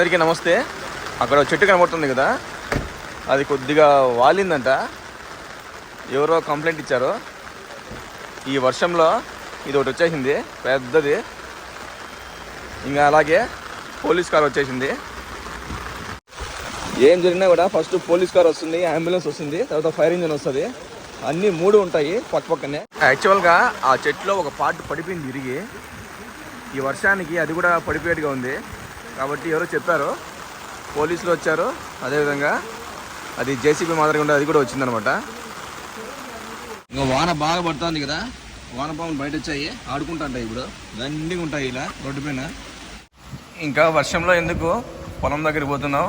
అందరికీ నమస్తే. అక్కడ చెట్టు కనబడుతుంది కదా. అది కొద్దిగా వాలిందంట. ఎవరో కంప్లైంట్ ఇచ్చారు. ఈ వర్షంలో ఇది ఒకటి వచ్చేసింది. పెద్దది. ఇంకా అలాగే పోలీస్ కార్ వచ్చేసింది. ఏం జరిగినా కూడా ఫస్ట్ పోలీస్ కార్ వస్తుంది అంబులెన్స్ వస్తుంది తర్వాత ఫైర్ ఇంజిన్ వస్తుంది. అన్నీ మూడు ఉంటాయి పక్క పక్కనే. యాక్చువల్గా ఆ చెట్టులో ఒక పార్ట్ పడిపోయింది విరిగి ఈ వర్షానికి అది కూడా పడిపోయేట్టుగా ఉంది. కాబట్టి ఎవరో చెప్పారు పోలీసులు వచ్చారు అదేవిధంగా అది జేసీబీ మాదిరిగా ఉండే అది కూడా వచ్చిందనమాట. ఇంకా వాన బాగా పడుతుంది కదా వాన పాములు బయట వచ్చాయి ఆడుకుంటుంటాయి ఇప్పుడు. దండిగా ఉంటాయి ఇలా రోడ్డు పైన. ఇంకా వర్షంలో ఎందుకు పొలం దగ్గరికి పోతున్నావు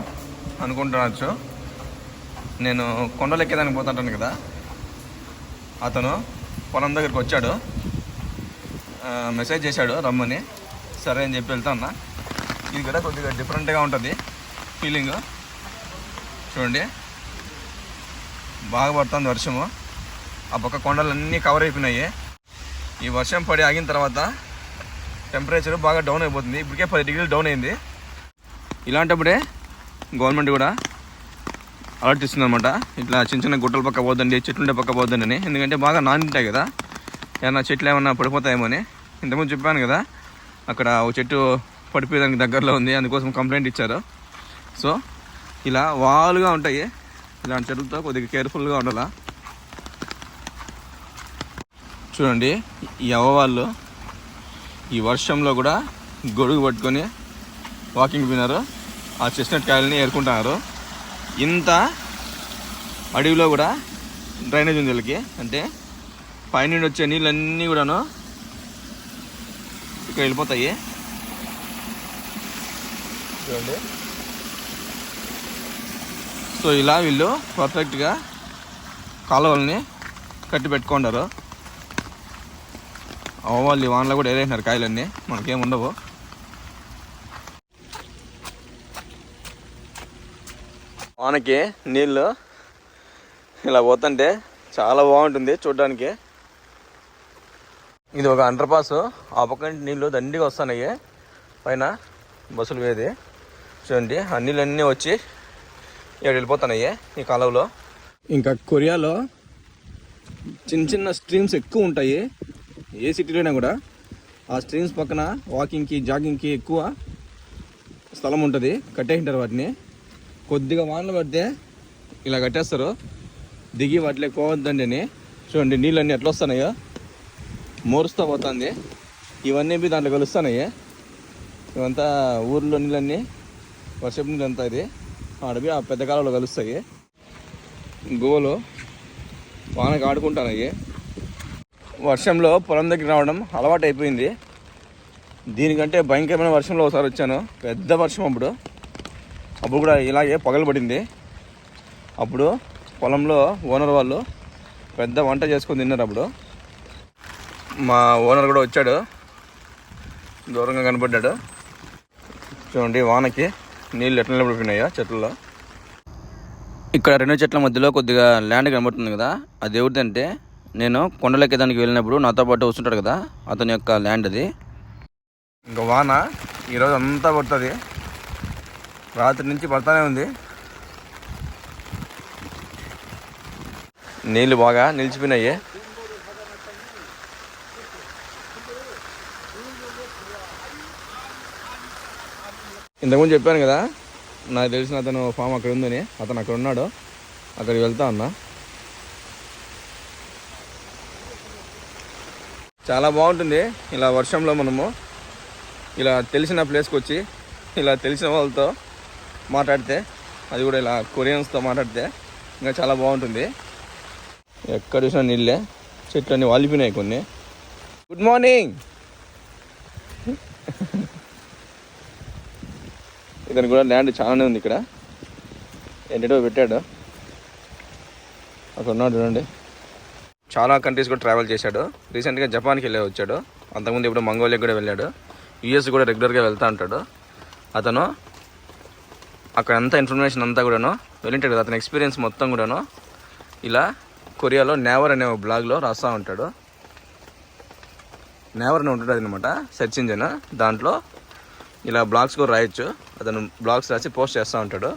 అనుకుంటున్నాచ్చు నేను కొండలు ఎక్కేదానికి పోతుంటాను కదా. అతను పొలం దగ్గరికి వచ్చాడు. మెసేజ్ చేశాడు రమ్మని. సరే అని చెప్పి వెళ్తా ఉన్నా ఇది కూడా కొద్దిగా డిఫరెంట్గా ఉంటుంది. ఫీలింగ్ చూడండి. బాగా పడుతుంది వర్షము. ఆ పక్క కొండలన్నీ కవర్ అయిపోయినాయి. ఈ వర్షం పడి ఆగిన తర్వాత టెంపరేచర్ బాగా డౌన్ అయిపోతుంది. ఇప్పటికే పది డిగ్రీలు డౌన్ అయింది. ఇలాంటప్పుడే గవర్నమెంట్ కూడా అలర్ట్ ఇస్తుంది అనమాట ఇట్లా చిన్న చిన్న గుట్టల పక్క పోద్దండి చెట్లుండే పక్క పోద్దండి అని. ఎందుకంటే బాగా నానింటాయి కదా. ఏమన్నా చెట్లు ఏమన్నా పడిపోతాయేమో అని. ఇంతకుముందు చెప్పాను కదా అక్కడ ఒక చెట్టు పడిపోయేదానికి దగ్గరలో ఉంది అందుకోసం కంప్లైంట్ ఇచ్చారు. సో ఇలా వాలుగా ఉంటాయి. ఇలాంటి చెరువుతో కొద్దిగా కేర్ఫుల్గా ఉండాలా? చూడండి ఈ అవ్వవాళ్ళు ఈ వర్షంలో కూడా గొడుగు పట్టుకొని వాకింగ్ పోయినారు. ఆ చెస్ట్నట్ కాయలని ఏరుకుంటున్నారు. ఇంత అడవిలో కూడా డ్రైనేజ్ ఉంది వీళ్ళకి. అంటే పైనుండి వచ్చే నీళ్ళన్నీ కూడాను ఇక్కడ వెళ్ళిపోతాయి. చూడండి. సో ఇలా వీళ్ళు పర్ఫెక్ట్గా కాలువల్ని కట్టి పెట్టుకున్నారు. వాళ్ళు వానలో కూడా ఏరేసినారు కాయలన్నీ. మనకేం ఉండవు. వానకి నీళ్ళు ఇలా పోతుంటే చాలా బాగుంటుంది చూడడానికి. ఇది ఒక అండర్ పాస్ ఆ పక్క నీళ్ళు దండిగా వస్తున్నాయి. పైన బస్సులు వేది చూడండి. ఆ నీళ్ళన్నీ వచ్చి ఇక్కడ వెళ్ళిపోతున్నాయి ఈ కాలువలో. ఇంకా కొరియాలో చిన్న చిన్న స్ట్రీమ్స్ ఎక్కువ ఉంటాయి. ఏ సిటీలోనే కూడా ఆ స్ట్రీమ్స్ పక్కన వాకింగ్కి జాగింగ్కి ఎక్కువ స్థలం ఉంటుంది. కట్టేసింటారు వాటిని. కొద్దిగా వానలు పడితే ఇలా కట్టేస్తారు. దిగి వాటిలో పోవద్దండి అని. చూడండి నీళ్ళన్నీ ఎట్లా వస్తున్నాయో. మోరుస్తూ పోతుంది. ఇవన్నీ దాంట్లో కలుస్తున్నాయి. ఇవంతా ఊర్లో నీళ్ళన్నీ వర్షపు నీళ్ళు అంతా ఇది. అడవి ఆ పెద్ద కాలంలో కలుస్తాయి. గోవలు వానకి అవి వర్షంలో పొలం దగ్గర రావడం అలవాటు అయిపోయింది దీనికంటే భయంకరమైన వర్షంలో ఒకసారి వచ్చాను. పెద్ద వర్షం అప్పుడు. అప్పుడు కూడా ఇలాగే పగలు పడింది. అప్పుడు పొలంలో ఓనర్ వాళ్ళు పెద్ద వంట చేసుకొని తిన్నారు అప్పుడు. మా ఓనర్ కూడా వచ్చాడు. దూరంగా కనపడ్డాడు. చూడండి వానకి. నీళ్ళు ఎట్లా నిలబడిపోయినాయో చెట్లలో? ఇక్కడ రెండు చెట్ల మధ్యలో కొద్దిగా ల్యాండ్ కనబడుతుంది కదా. అది ఎవరిదంటే నేను కొండలెక్కేదానికి వెళ్ళినప్పుడు నాతో పాటు వస్తుంటాడు కదా అతని యొక్క ల్యాండ్ అది. ఇంకా వాన ఈరోజు అంతా పడుతుంది. రాత్రి నుంచి పడతానే ఉంది. నీళ్ళు బాగా నిలిచిపోయినాయి. ఇంతకుముందు చెప్పాను కదా నాకు తెలిసిన అతను ఫామ్ అక్కడ ఉందని అతను అక్కడ ఉన్నాడు. అక్కడికి వెళ్తా అన్నా. చాలా బాగుంటుంది ఇలా వర్షంలో మనము ఇలా తెలిసిన ప్లేస్కి వచ్చి ఇలా తెలిసిన వాళ్ళతో మాట్లాడితే అది కూడా ఇలా కొరియన్స్తో మాట్లాడితే ఇంకా చాలా బాగుంటుంది. ఎక్కడ చూసినా నీళ్ళే చెట్లు అన్నీ వాలిపోయినాయి కొన్ని. Good morning! ఇతను కూడా ల్యాండ్ చాలానే ఉంది ఇక్కడ. ఏంటో పెట్టాడు. అక్కడ ఉన్నాడు చూడండి. చాలా కంట్రీస్ కూడా ట్రావెల్ చేశాడు. రీసెంట్గా జపాన్కి వెళ్ళి వచ్చాడు. అంతకుముందు ఇప్పుడు మంగోలియా కూడా వెళ్ళాడు. యుఎస్ కూడా రెగ్యులర్గా వెళ్తూ ఉంటాడు. అతను అక్కడ అంతా ఇన్ఫర్మేషన్ అంతా కూడాను వెళ్ళింటాడు కదా. అతని ఎక్స్పీరియన్స్ మొత్తం కూడాను ఇలా కొరియాలో నేవర్ అనే బ్లాగ్లో రాస్తూ ఉంటాడు. నేవర్ అని ఉంటుంది అనమాట సెర్చ్ ఇంజన్ దాంట్లో ఇలా బ్లాగ్స్ కూడా రాయొచ్చు. అతను బ్లాగ్స్ రాసి పోస్ట్ చేస్తూ ఉంటాడు.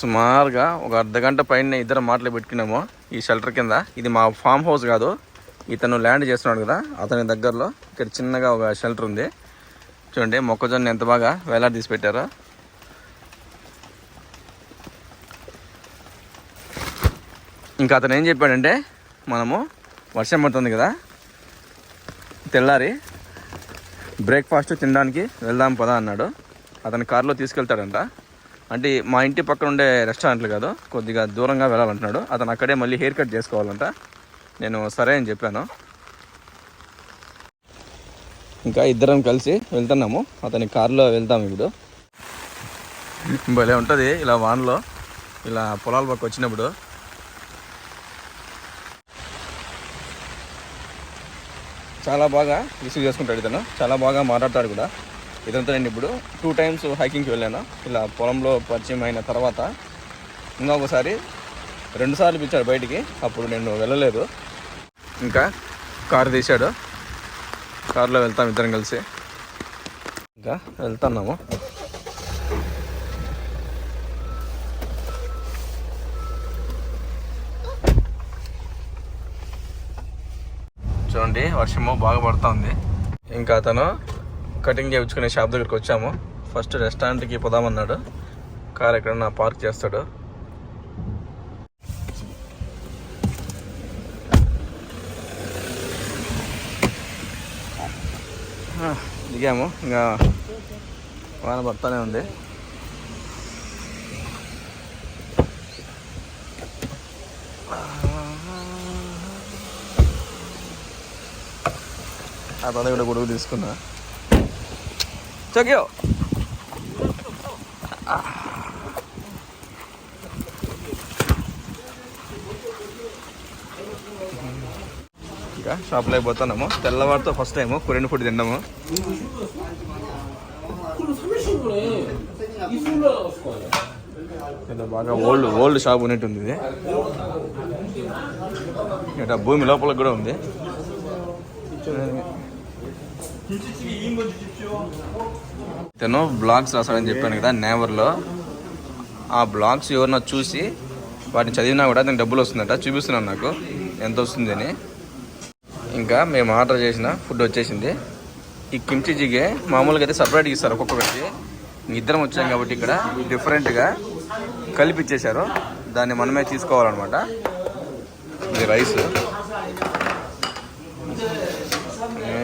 సుమారుగా ఒక అర్ధ గంట పైన ఇద్దరు మాటలు పెట్టుకున్నాము ఈ షెల్టర్ కింద. ఇది మా ఫామ్ హౌస్ కాదు. ఇతను ల్యాండ్ చేస్తున్నాడు కదా అతని దగ్గరలో ఇక్కడ చిన్నగా ఒక షెల్టర్ ఉంది. చూడండి మొక్కజొన్న ఎంత బాగా వేలాడదీసి పెట్టారో. ఇంకా అతను ఏం చెప్పాడంటే మనము వర్షం పడుతుంది కదా తెల్లారి బ్రేక్ఫాస్ట్ తినడానికి వెళ్దాం పదా అన్నాడు. అతని కారులో తీసుకెళ్తాడంట. అంటే మా ఇంటి పక్కన ఉండే రెస్టారెంట్లు కాదు కొద్దిగా దూరంగా వెళ్ళాలంటున్నాడు. అతను అక్కడే మళ్ళీ హెయిర్ కట్ చేసుకోవాలంట. నేను సరే అని చెప్పాను. ఇంకా ఇద్దరం కలిసి వెళ్తున్నాము. అతని కారులో వెళ్తాం ఇప్పుడు. భలే ఉంటుంది ఇలా వానలో. ఇలా పొలాల పక్క వచ్చినప్పుడు. చాలా బాగా రిసీవ్ చేసుకుంటాడు ఇతను. చాలా బాగా మాట్లాడతాడు కూడా. ఇదంతా నేను ఇప్పుడు టూ టైమ్స్ హైకింగ్కి వెళ్ళాను. ఇలా పొలంలో పరిచయం అయిన తర్వాత ఇంకొకసారి రెండుసార్లు పిలిచాడు బయటికి. అప్పుడు నేను వెళ్ళలేదు. ఇంకా కారు తీశాడు. కారులో వెళ్తాం ఇద్దరం కలిసి. ఇంకా వెళ్తున్నాము. అండి వర్షము బాగా పడుతుంది ఇంకా అతను కటింగ్ చేయించుకునే షాప్ దగ్గరికి వచ్చాము. ఫస్ట్ రెస్టారెంట్కి పోదామన్నాడు. కార్ ఎక్కడన్నా పార్క్ చేస్తాడు. దిగాము. ఇంకా వాన పడతానే ఉంది. ఆ తల కూడా గొడుగు తీసుకున్నా. చక్యో ఇంకా షాప్లోకి పోతున్నాము తెల్లవారితో ఫస్ట్ టైము కొరియన్ ఫుడ్ తిన్నాము. బాగా ఓల్డ్ ఓల్డ్ షాప్ ఉన్నట్టుంది ఇది. ఇక్కడ భూమి లోపల కూడా ఉంది. తను బ్లాగ్స్ రాసాడని చెప్పాను కదా నేవర్లో ఆ బ్లాగ్స్ ఎవరినో చూసి వాటిని చదివినా కూడా దానికి డబ్బులు వస్తుందట చూపిస్తున్నాను నాకు ఎంత వస్తుందని ఇంకా మేము ఆర్డర్ చేసిన ఫుడ్ వచ్చేసింది. ఈ కిమ్చి జిగే మామూలుగా అయితే సపరేట్గా ఇస్తారు ఒక్కొక్కటి ఇద్దరం వచ్చాం కాబట్టి ఇక్కడ డిఫరెంట్గా కలిపి ఇచ్చేశారు దాన్ని మనమే తీసుకోవాలన్నమాట. ఇది రైస్ ఏ,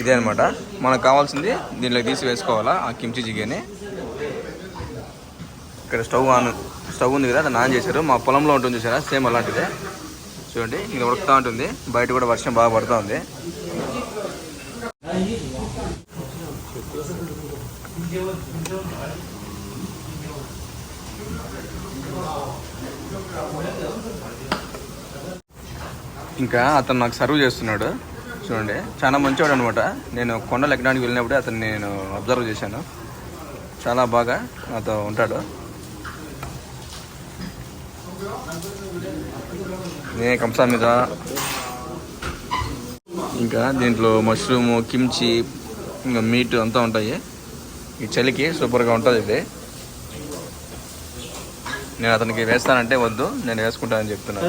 ఇదే అనమాట మనకు కావాల్సింది దీంట్లో తీసి వేసుకోవాలా ఆ కిమ్చి జిగేని. ఇక్కడ స్టవ్ ఆన్ స్టవ్ ఉంది కదా అది ఆన్ చేశారు. మా పొలంలో ఉంటుంది చూసారా సేమ్ అలాంటిదే. చూడండి ఇది ఉడుకుతా ఉంటుంది. బయట కూడా వర్షం బాగా పడుతూ ఉంది. ఇంకా అతను నాకు సర్వ్ చేస్తున్నాడు. చూడండి. చాలా మంచివాడు అనమాట నేను కొండలు ఎక్కడానికి వెళ్ళినప్పుడు అతను నేను అబ్జర్వ్ చేశాను. చాలా బాగా నాతో ఉంటాడు. నేనే కంసా మీద. ఇంకా దీంట్లో మష్రూమ్ కిమ్చి ఇంకా మీట్ అంతా ఉంటాయి. ఈ చలికి సూపర్గా ఉంటుంది ఇది. నేను అతనికి వేస్తానంటే వద్దు నేను వేసుకుంటానని చెప్తున్నాను.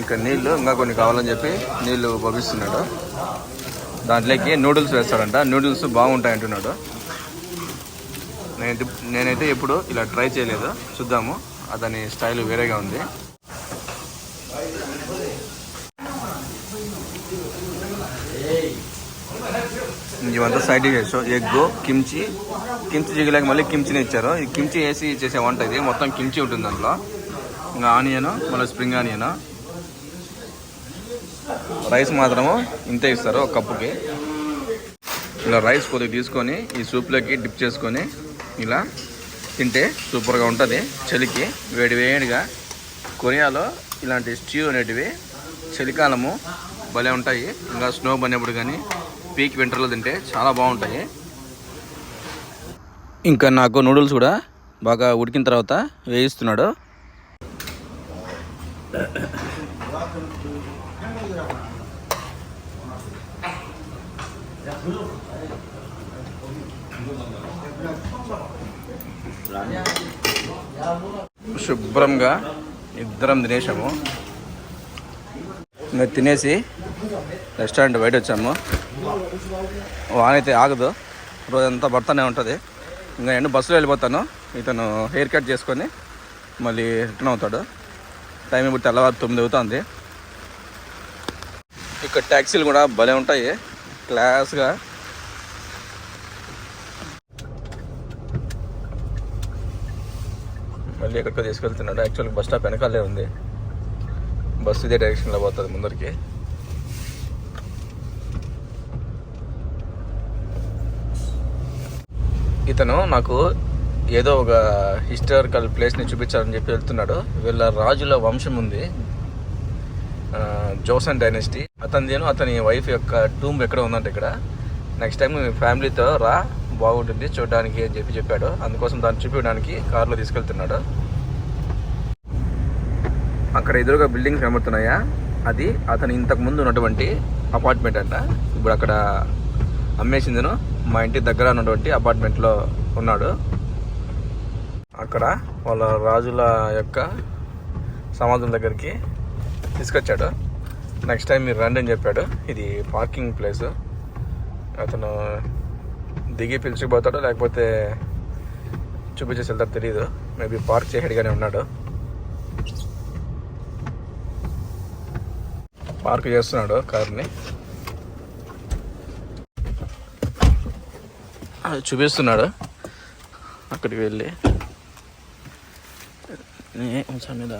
ఇంకా నీళ్ళు ఇంకా కొన్ని కావాలని చెప్పి నీళ్ళు పంపిస్తున్నాడు. దాంట్లోకి నూడిల్స్ వేస్తాడంట. నూడిల్స్ బాగుంటాయి అంటున్నాడు. నేనైతే నేనైతే ఎప్పుడు ఇలా ట్రై చేయలేదు. చూద్దాము. అతని స్టైల్ వేరేగా ఉంది. ఇవంతా side dishes. Egg kimchi. Kimchi జిగిలాకి మళ్ళీ కిమ్చిని ఇచ్చారు. ఈ కిమ్చి వేసి చేసే వంట ఇది. మొత్తం కిమ్చి ఉంటుంది దాంట్లో ఇంకా ఆనియన్ మళ్ళీ స్ప్రింగ్ ఆనియన్. రైస్ మాత్రము ఇంతే ఇస్తారు ఒక కప్పుకి. ఇలా రైస్ కొద్దిగా తీసుకొని ఈ సూప్లోకి డిప్ చేసుకొని ఇలా తింటే సూపర్గా ఉంటుంది. చలికి వేడి వేడిగా కొరియాలో ఇలాంటి స్ట్యూ అనేటివి చలికాలము భలే ఉంటాయి. ఇంకా స్నో పడినప్పుడు కానీ పీక్ వింటర్లో తింటే చాలా బాగుంటాయి. ఇంకా నాకు నూడిల్స్ కూడా బాగా ఉడికిన తర్వాత వేయిస్తున్నాడు. శుభ్రంగా ఇద్దరం తినేసాము. ఇంకా తినేసి రెస్టారెంట్ బయట వచ్చాము. వాన అయితే ఆగదు. రోజంతా పడుతూనే ఉంటుంది. ఇంకా నేను బస్సులో వెళ్ళిపోతాను. ఇతను హెయిర్ కట్ చేసుకొని మళ్ళీ రిటర్న్ అవుతాడు. టైం ఇప్పుడు తెల్లవారు తొమ్మిది అవుతుంది. ఇక్కడ ట్యాక్సీలు కూడా భలే ఉంటాయి. క్లాస్గా మళ్ళీ ఎక్కడికో తీసుకెళ్తున్నాడు. యాక్చువల్గా బస్ స్టాప్ వెనకాలే ఉంది. బస్సు ఇదే డైరెక్షన్లో పోతుంది ముందరికి. ఇతను నాకు ఏదో ఒక హిస్టారికల్ ప్లేస్ని చూపించాలని చెప్పి వెళ్తున్నాడు. వీళ్ళ రాజుల వంశం ఉంది. జోసన్ డైనెస్టీ అతనిదేను అతని వైఫ్ యొక్క టూమ్ ఎక్కడ ఉందంటే ఇక్కడ. నెక్స్ట్ టైం మీ ఫ్యామిలీతో రా. బాగుంటుంది చూడడానికి అని చెప్పి చెప్పాడు. అందుకోసం దాన్ని చూపించడానికి కార్లో తీసుకెళ్తున్నాడు. అక్కడ ఎదురుగా బిల్డింగ్స్ కనబడుతున్నాయా? అది అతను ఇంతకు ముందు ఉన్నటువంటి అపార్ట్మెంట్ అంట. ఇప్పుడు అక్కడ అమ్మేసిందను. మా ఇంటి దగ్గర ఉన్నటువంటి అపార్ట్మెంట్లో ఉన్నాడు. అక్కడ వాళ్ళ రాజుల యొక్క సమాధుల దగ్గరికి తీసుకొచ్చాడు. నెక్స్ట్ టైం మీరు రండి అని చెప్పాడు. ఇది పార్కింగ్ ప్లేస్. అతను దిగి పిలిచిపోతాడో లేకపోతే చూపించేసి వెళ్తాడు తెలియదు మేబీ పార్క్ చేయడిగానే ఉన్నాడు. పార్క్ చేస్తున్నాడు కార్ని. అది చూపిస్తున్నాడు. అక్కడికి వెళ్ళి. మీద.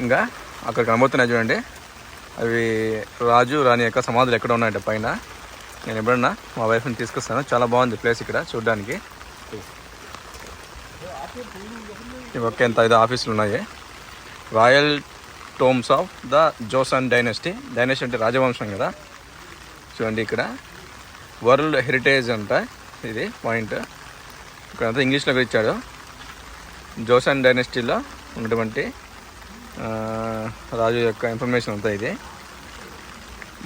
ఇంకా అక్కడ కనబడుతున్నాయి చూడండి. అవి రాజు రాణి యొక్క సమాధులు ఎక్కడ ఉన్నాయంటే పైన. నేను ఎప్పుడన్నా మా వైఫ్ని తీసుకొస్తాను. చాలా బాగుంది ప్లేస్ ఇక్కడ చూడడానికి. ఓకే ఇంత ఎంత ఐదు ఆఫీసులు ఉన్నాయి. Royal tombs of the Joseon dynasty. Dynasty అంటే రాజవంశం కదా. చూడండి ఇక్కడ. వరల్డ్ హెరిటేజ్ అంట ఇది పాయింట్. ఇక్కడ అంతా ఇంగ్లీష్లో ఇచ్చాడు. జోసన్ డైనెస్టీలో ఉన్నటువంటి రాజు యొక్క ఇన్ఫర్మేషన్ అంతా ఇది.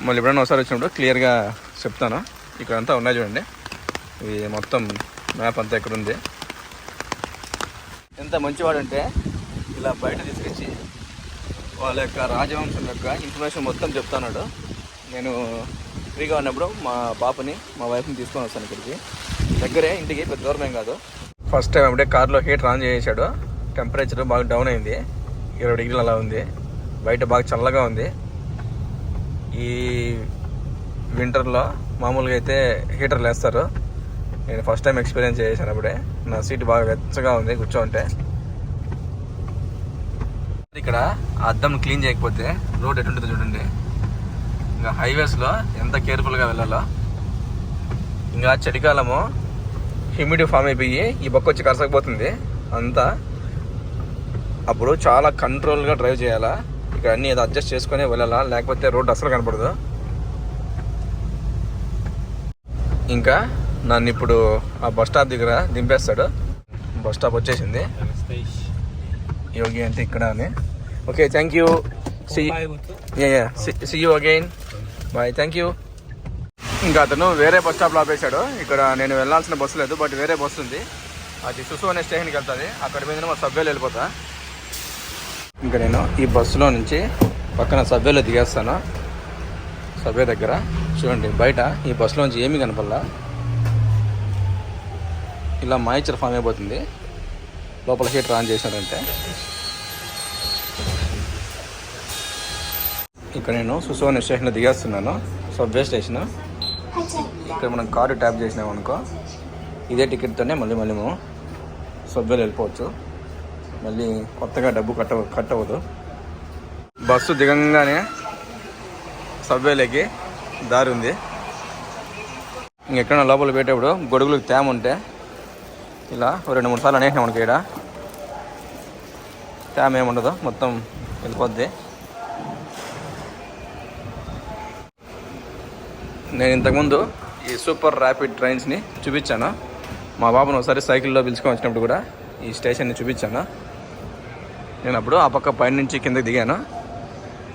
మళ్ళీ ఎప్పుడైనా ఒకసారి వచ్చినప్పుడు క్లియర్గా చెప్తాను. ఇక్కడ అంతా ఉన్నాయి చూడండి. ఇది మొత్తం మ్యాప్ అంతా ఇక్కడ ఉంది ఎంత మంచివాడంటే ఇలా బయట తీసుకొచ్చి వాళ్ళ యొక్క రాజవంశం యొక్క ఇన్ఫర్మేషన్ మొత్తం చెప్తున్నాడు. నేను ఫ్రీగా ఉన్నప్పుడు మా పాపని మా వైఫ్ని తీసుకొని వస్తాను ఇక్కడికి. దగ్గరే ఇంటికి పెద్ద దూరం ఏం కాదు. ఫస్ట్ టైం అప్పుడే కార్లో హీటర్ ఆన్ చేసాడు టెంపరేచర్ బాగా డౌన్ అయింది. ఇరవై డిగ్రీలు అలా ఉంది. బయట బాగా చల్లగా ఉంది. ఈ వింటర్లో మామూలుగా అయితే హీటర్లు వేస్తారు. నేను ఫస్ట్ టైం ఎక్స్పీరియన్స్ చేశాను అప్పుడే. నా సీట్ బాగా వెచ్చగా ఉంది కూర్చోంటే. ఇక్కడ అద్దం క్లీన్ చేయకపోతే రోడ్ ఎటుంటుందో చూడండి. ఇంకా హైవేస్లో ఎంత కేర్ఫుల్గా వెళ్ళాలో. ఇంకా చలికాలము హ్యూమిడిటీ ఫామ్ అయిపోయి ఈ బొక్క వచ్చి కరసకపోతుంది. అంతా అప్పుడు చాలా కంట్రోల్గా డ్రైవ్ చేయాలా. ఇక్కడ అన్ని ఏదో అడ్జస్ట్ చేసుకునే వెళ్ళాలా లేకపోతే రోడ్ అసలు కనపడదు. ఇంకా నన్ను ఇప్పుడు ఆ బస్ స్టాప్ దగ్గర దింపేస్తాడు. బస్ స్టాప్ వచ్చేసింది. యోగి అంటే ఇక్కడ అని. Okay thank you see see you again bye thank you ఇంకా అతను వేరే బస్ స్టాప్లో ఆపేశాడు. ఇక్కడ నేను వెళ్ళాల్సిన బస్సు లేదు బట్ వేరే బస్సు ఉంది. అది సుసు అనే స్టేషన్కి వెళ్తుంది. అక్కడ మీద మా సభ్యులు వెళ్ళిపోతా. ఇంకా నేను ఈ బస్సులో నుంచి పక్కన సబ్వేలో దిగేస్తాను. సబ్వే దగ్గర. చూడండి బయట ఈ బస్సులో నుంచి ఏమీ కనపడలా. ఇలా మాయిచర్ ఫామ్ అయిపోతుంది. లోపల హీటర్ ఆన్ చేసినారంటే. ఇక్కడ నేను సుసోని స్టేషన్లో దిగేస్తున్నాను. సబ్వే స్టేషన్ ఇక్కడ మనం కారు ట్యాప్ చేసినాం అనుకో. ఇదే టికెట్తోనే మళ్ళీ మళ్ళీ మేము సబ్వేలో వెళ్ళిపోవచ్చు. మళ్ళీ కొత్తగా డబ్బు కట్ట కట్ అవ్వదు బస్సు దిగంగానే సబ్వేలోకి దారి ఉంది. ఇంకెక్కడ లోపల పెట్టేప్పుడు గొడుగులకు తేమ ఉంటే ఇలా రెండు మూడు సార్లు అనేసినాం మనకి ఇక్కడ తేమ ఏముండదు మొత్తం వెళ్ళిపోద్ది. నేను ఇంతకుముందు ఈ సూపర్ ర్యాపిడ్ ట్రైన్స్ని చూపించాను. మా బాబును ఒకసారి సైకిల్లో పిలుచుకొని వచ్చినప్పుడు కూడా ఈ స్టేషన్ని చూపించాను. నేను అప్పుడు ఆ పక్క పైన నుంచి కిందకి దిగాను.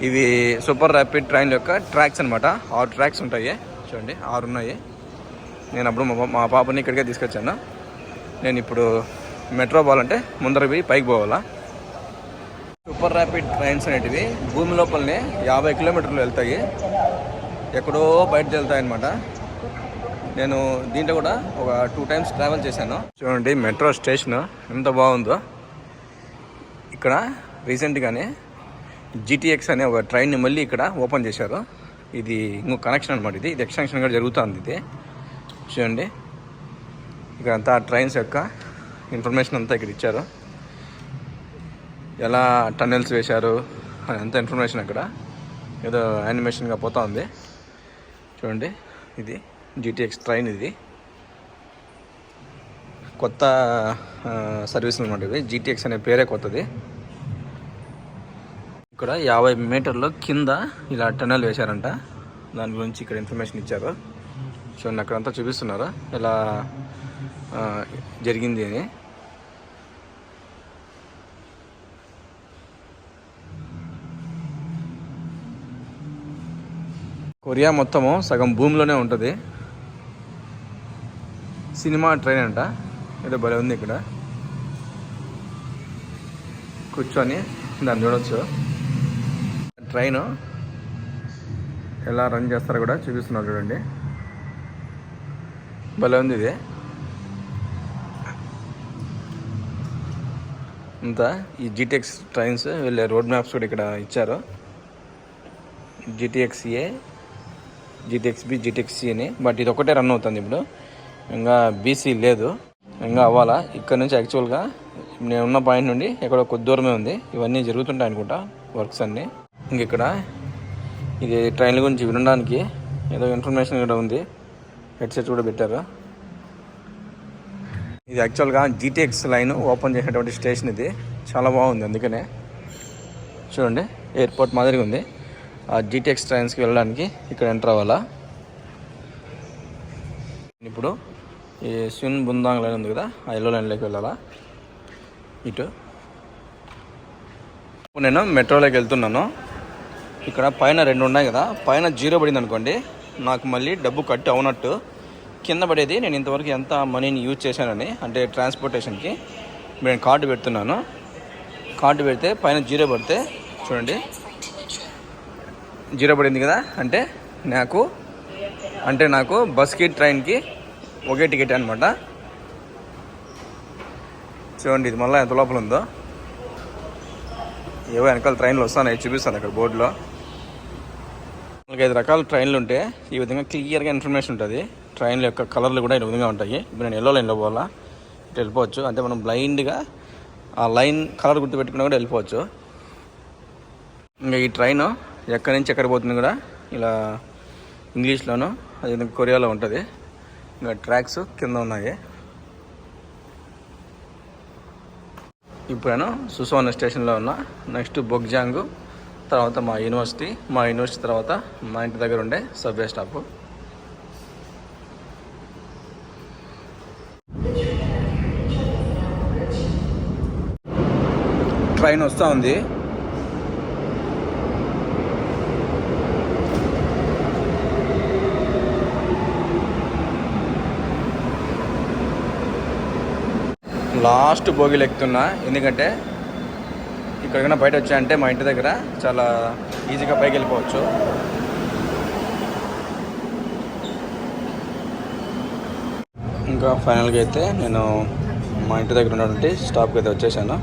ఇవి సూపర్ ర్యాపిడ్ ట్రైన్ యొక్క ట్రాక్స్ అనమాట ఆరు ట్రాక్స్ ఉంటాయి. చూడండి ఆరు ఉన్నాయి. నేను అప్పుడు మా- మా పాపని ఇక్కడికే తీసుకొచ్చాను. నేను ఇప్పుడు మెట్రో పోవాలంటే ముందర పోయి పైకి పోవాలా? సూపర్ ర్యాపిడ్ ట్రైన్స్ అనేటివి భూమి లోపలనే యాభై కిలోమీటర్లు వెళ్తాయి. ఎక్కడో బయట వెళ్తాయి అనమాట నేను దీంట్లో కూడా ఒక టూ టైమ్స్ ట్రావెల్ చేశాను. చూడండి మెట్రో స్టేషన్ ఎంత బాగుందో. ఇక్కడ రీసెంట్గానే జీటీఎక్స్ అనే ఒక ట్రైన్ని మళ్ళీ ఇక్కడ ఓపెన్ చేశారు. ఇది ఇంకో కనెక్షన్ అనమాట ఇది. ఇది ఎక్స్టెన్షన్ కూడా జరుగుతుంది ఇది. చూడండి. ఇక్కడ అంతా ట్రైన్స్ యొక్క ఇన్ఫర్మేషన్ అంతా ఇక్కడ ఇచ్చారు. ఎలా టన్నెల్స్ వేశారు అంత ఇన్ఫర్మేషన్ అక్కడ. ఏదో యానిమేషన్గా పోతా ఉంది. చూడండి. ఇది జీటీఎక్స్ ట్రైన్ ఇది. కొత్త సర్వీస్ అనమాట ఇది. జీటీఎక్స్ అనే పేరే కొత్తది. ఇక్కడ యాభై మీటర్లు కింద ఇలా టనల్ వేశారంట. దాని గురించి ఇక్కడ ఇన్ఫర్మేషన్ ఇచ్చారు. చూడండి అక్కడంతా చూపిస్తున్నారు? ఎలా జరిగింది అని. కొరియా మొత్తము సగం భూమిలోనే ఉంటుంది. సినిమా ట్రైన్ అంట. ఏదో భలే ఉంది ఇక్కడ. కూర్చొని దాన్ని చూడొచ్చు. ట్రైన్. ఎలా రన్ చేస్తారో కూడా చూపిస్తున్నారు చూడండి. భలే ఉంది ఇది. అంతా ఈ జీటీఎక్స్ ట్రైన్స్ వెళ్ళే రోడ్ మ్యాప్స్ కూడా ఇక్కడ ఇచ్చారు. GTX A GTX B GTX అని. బట్ ఇది ఒకటే రన్ అవుతుంది ఇప్పుడు. ఇంకా బీసీ లేదు. ఇంకా అవ్వాలా? ఇక్కడ నుంచి యాక్చువల్గా నేను ఉన్న పాయింట్ నుండి ఎక్కడో కొద్ది దూరమే ఉంది. ఇవన్నీ జరుగుతుంటాయి అనుకుంటా వర్క్స్ అన్నీ. ఇక్కడ ఇది ట్రైన్ల గురించి వినడానికి ఏదో ఇన్ఫర్మేషన్ కూడా ఉంది. హెడ్సెట్ కూడా పెట్టారు. ఇది యాక్చువల్గా జీటీఎక్స్ లైన్ ఓపెన్ చేసినటువంటి స్టేషన్ ఇది. చాలా బాగుంది అందుకనే. చూడండి ఎయిర్పోర్ట్ మాదిరిగా ఉంది. ఆ జీటీఎక్స్ ట్రైన్స్కి వెళ్ళడానికి ఇక్కడ ఎంటర్ అవ్వాలా. ఇప్పుడు ఈ స్విన్ బుందాంగ్ లైన్ ఉంది కదా ఆ ఎల్లో లైన్లోకి వెళ్ళాలా. ఇటు. నేను మెట్రోలోకి వెళ్తున్నాను. ఇక్కడ పైన రెండు ఉన్నాయి కదా. పైన జీరో పడింది అనుకోండి నాకు మళ్ళీ డబ్బు కట్ అవునట్టు. కింద పడేది నేను ఇంతవరకు ఎంత మనీని యూజ్ చేశానని అంటే ట్రాన్స్పోర్టేషన్కి నేను కార్డు పెడుతున్నాను. కార్డు పెడితే పైన జీరో పడితే చూడండి. జీరో పడింది కదా అంటే నాకు అంటే నాకు బస్కి ట్రైన్కి ఒకే టికెట్ అనమాట చూడండి ఇది మళ్ళీ ఎంత లోపల ఉందో. ఏవో వెనకాల ట్రైన్లు వస్తాను చూపిస్తాను అక్కడ బోర్డులో. మనకి ఐదు రకాల ట్రైన్లు ఉంటే ఈ విధంగా క్లియర్గా ఇన్ఫర్మేషన్ ఉంటుంది. ట్రైన్ల యొక్క కలర్లు కూడా ఈ విధంగా ఉంటాయి. ఇప్పుడు నేను ఎల్లో లైన్లో పోవాలా? ఇటు వెళ్ళిపోవచ్చు. అంటే మనం బ్లైండ్గా ఆ లైన్ కలర్ గుర్తుపెట్టుకున్నా కూడా వెళ్ళిపోవచ్చు. ఇంకా ఈ ట్రైన్ ఎక్కడి నుంచి ఎక్కడ పోతుంది కూడా ఇలా ఇంగ్లీష్లోనూ అదేవిధంగా కొరియాలో ఉంటుంది. ఇంకా ట్రాక్స్ కింద ఉన్నాయి. ఇప్పుడు నేను సుసోన స్టేషన్లో ఉన్నా. నెక్స్ట్ బొగ్జాంగ్ తర్వాత మా యూనివర్సిటీ మా యూనివర్సిటీ తర్వాత మా ఇంటి దగ్గర ఉండే సబ్వే స్టాప్ ట్రైన్ వస్తూ ఉంది. లాస్ట్ భోగిలు ఎక్కుతున్నా ఎందుకంటే ఇక్కడికైనా బయట వచ్చాయంటే మా ఇంటి దగ్గర చాలా ఈజీగా పైకి వెళ్ళిపోవచ్చు. ఇంకా ఫైనల్గా అయితే నేను మా ఇంటి దగ్గర ఉన్నటువంటి స్టాప్కి అయితే వచ్చేసాను.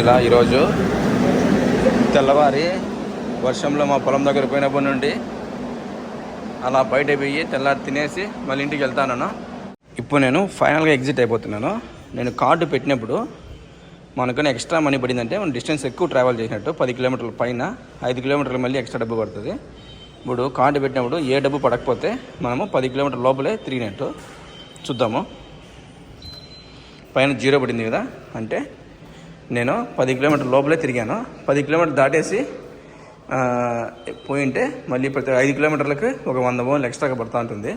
ఇలా ఈరోజు తెల్లవారి వర్షంలో మా పొలం దగ్గర పోయినప్పటి నుండి అలా బయట పోయి తెల్లారి తినేసి మళ్ళీ ఇంటికి వెళ్తాను ఇప్పుడు నేను ఫైనల్గా ఎగ్జిట్ అయిపోతున్నాను. నేను కార్డు పెట్టినప్పుడు మనకని ఎక్స్ట్రా మనీ పడిందంటే మనం డిస్టెన్స్ ఎక్కువ ట్రావెల్ చేసినట్టు పది కిలోమీటర్ల పైన ఐదు కిలోమీటర్లు మళ్ళీ ఎక్స్ట్రా డబ్బు పడుతుంది. ఇప్పుడు కార్డు పెట్టినప్పుడు ఏ డబ్బు పడకపోతే మనము పది కిలోమీటర్ లోపలే తిరిగినట్టు చూద్దాము. పైన జీరో పడింది కదా అంటే నేను పది కిలోమీటర్ లోపలే తిరిగాను. పది కిలోమీటర్ దాటేసి పోయింటే మళ్ళీ ప్రతి ఐదు కిలోమీటర్లకు ఒక వంద బోన్లు ఎక్స్ట్రాగా పడుతూ ఉంటుంది.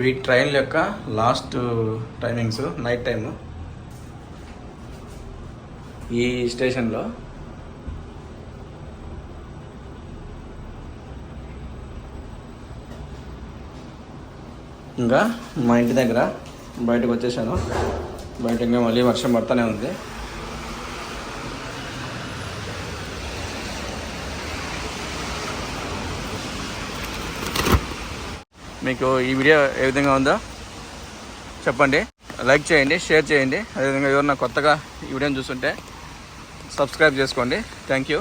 ఇవి ట్రైన్ యొక్క లాస్ట్ టైమింగ్స్ నైట్ టైము. ఈ స్టేషన్లో ఇంకా మా ఇంటి దగ్గర బయటకు వచ్చేసాను. బయట ఇంకా మళ్ళీ వర్షం పడుతూనే ఉంది. మీకు ఈ వీడియో ఏ విధంగా ఉందో చెప్పండి. లైక్ చేయండి షేర్ చేయండి. అదేవిధంగా ఎవరన్నా కొత్తగా ఈ వీడియోని చూస్తుంటే సబ్స్క్రైబ్ చేసుకోండి. Thank you.